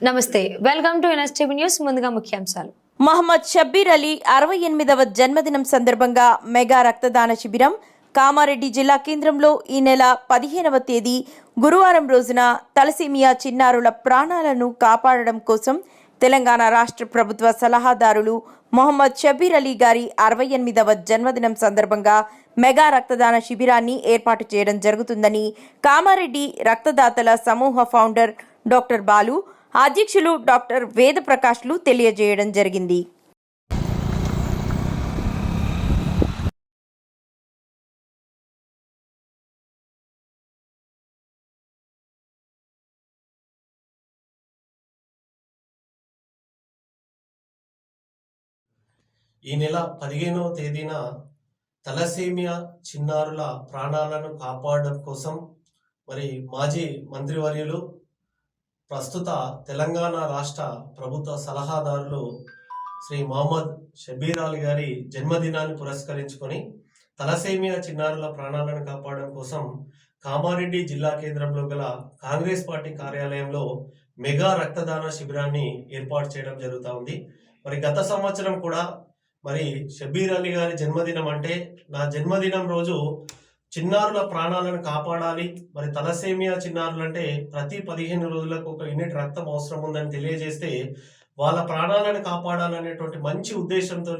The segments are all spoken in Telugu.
నమస్తే వెల్కమ్ టు ఎన్ఎస్టీవీ న్యూస్ ముందుగా ముఖ్యాంశాలు. మహమ్మద్ షబ్బీర్ అలీ అరవై ఎనిమిదవ జన్మదినం సందర్భంగా మెగా రక్తదాన శిబిరం కామారెడ్డి జిల్లా కేంద్రంలో ఈ నెల పదిహేనవ తేదీ గురువారం రోజున తలసీమియా చిన్నారుల ప్రాణాలను కాపాడడం కోసం తెలంగాణ రాష్ట్ర ప్రభుత్వ సలహాదారులు మొహమ్మద్ షబీర్ అలీ గారి అరవై ఎనిమిదవ జన్మదినం సందర్భంగా మెగా రక్తదాన శిబిరాన్ని ఏర్పాటు చేయడం జరుగుతుందని కామారెడ్డి రక్తదాతల సమూహ ఫౌండర్ డాక్టర్ బాలు అధ్యక్షులు డాక్టర్ వేద ప్రకాష్లు తెలియజేయడం జరిగింది. ఈ నెల పదిహేనవ తేదీన తలసేమియా చిన్నారుల ప్రాణాలను కాపాడడం కోసం మరి మాజీ మంత్రివర్యులు ప్రస్తుత తెలంగాణ రాష్ట్ర ప్రభుత్వ సలహాదారులు శ్రీ మహమ్మద్ షబీర్ అలీ గారి జన్మదినాన్ని పురస్కరించుకొని తలసేమియా చిన్నారుల ప్రాణాలను కాపాడడం కోసం కామారెడ్డి జిల్లా కేంద్రంలో గల కాంగ్రెస్ పార్టీ కార్యాలయంలో మెగా రక్తదాన శిబిరాన్ని ఏర్పాటు చేయడం జరుగుతూ ఉంది. మరి గత సంవత్సరం కూడా మరి షబీర్ అలీ గారి జన్మదినం అంటే నా జన్మదినం రోజు చిన్నారుల ప్రాణాలను కాపాడాలి. మరి తలసేమియా చిన్నారులు అంటే ప్రతి పదిహేను రోజులకు ఒక యూనిట్ రక్తం అవసరం ఉందని తెలియజేస్తే వాళ్ళ ప్రాణాలను కాపాడాలనేటువంటి మంచి ఉద్దేశంతో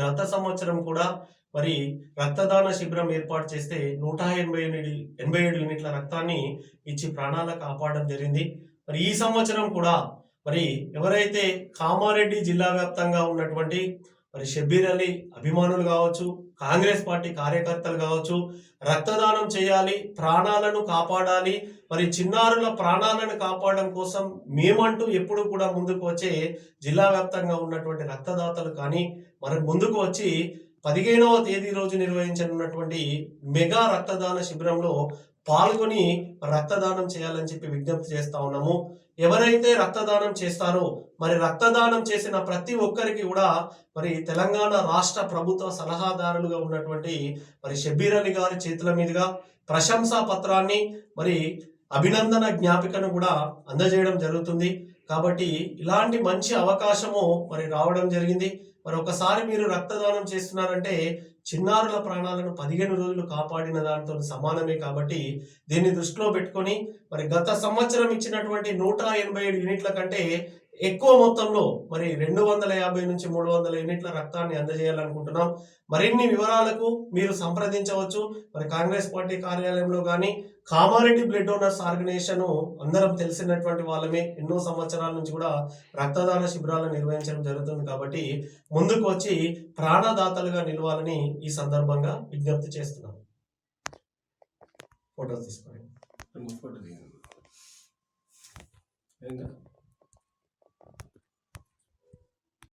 గత సంవత్సరం కూడా మరి రక్తదాన శిబిరం ఏర్పాటు చేస్తే నూట ఎనభై ఎనిమిది ఎనభై ఏడు యూనిట్ల రక్తాన్ని ఇచ్చి ప్రాణాలను కాపాడడం జరిగింది. మరి ఈ సంవత్సరం కూడా మరి ఎవరైతే కామారెడ్డి జిల్లా వ్యాప్తంగా ఉన్నటువంటి మరి షబ్బీర్ అలీ అభిమానులు కావచ్చు కాంగ్రెస్ పార్టీ కార్యకర్తలు కావచ్చు రక్తదానం చేయాలి ప్రాణాలను కాపాడాలి మరి చిన్నారుల ప్రాణాలను కాపాడడం కోసం మేమంటూ ఎప్పుడు కూడా ముందుకు వచ్చే జిల్లా వ్యాప్తంగా ఉన్నటువంటి రక్తదాతలు కానీ మరి ముందుకు వచ్చి పదిహేనవ తేదీ రోజు నిర్వహించనున్నటువంటి మెగా రక్తదాన శిబిరంలో పాల్గొని రక్తదానం చేయాలని చెప్పి విజ్ఞప్తి చేస్తా ఉన్నాము. ఎవరైతే రక్తదానం చేస్తారో మరి రక్తదానం చేసిన ప్రతి ఒక్కరికి కూడా మరి తెలంగాణ రాష్ట్ర ప్రభుత్వ సలహాదారులుగా ఉన్నటువంటి మరి షబీర్ అలీ గారి చేతుల మీదుగా ప్రశంసా పత్రాన్ని మరి అభినందన జ్ఞాపికను కూడా అందజేయడం జరుగుతుంది. కాబట్టి ఇలాంటి మంచి అవకాశము మరి రావడం జరిగింది. మరి ఒకసారి మీరు రక్తదానం చేస్తున్నారంటే చిన్నారుల ప్రాణాలను పదిహేను రోజులు కాపాడిన దానితో సమానమే కాబట్టి దీన్ని దృష్టిలో పెట్టుకొని మరి గత సంవత్సరం ఇచ్చినటువంటి నూట ఎనభై ఏడు యూనిట్ల కంటే ఎక్కువ మొత్తంలో మరి రెండు వందల యాభై నుంచి మూడు వందల యూనిట్ల రక్తాన్ని అందజేయాలనుకుంటున్నాం. మరిన్ని వివరాలకు మీరు సంప్రదించవచ్చు. మరి కాంగ్రెస్ పార్టీ కార్యాలయంలో కానీ కామారెడ్డి బ్లడ్ డోనర్స్ ఆర్గనైజేషన్ అందరం తెలిసినటువంటి వాళ్ళమే. ఎన్నో సంవత్సరాల నుంచి కూడా రక్తదాన శిబిరాలను నిర్వహించడం జరుగుతుంది కాబట్టి ముందుకు వచ్చి ప్రాణదాతలుగా నిలవాలని ఈ సందర్భంగా విజ్ఞప్తి చేస్తున్నాం. ఫోటోస్ తీసుకోండి. ఫోటో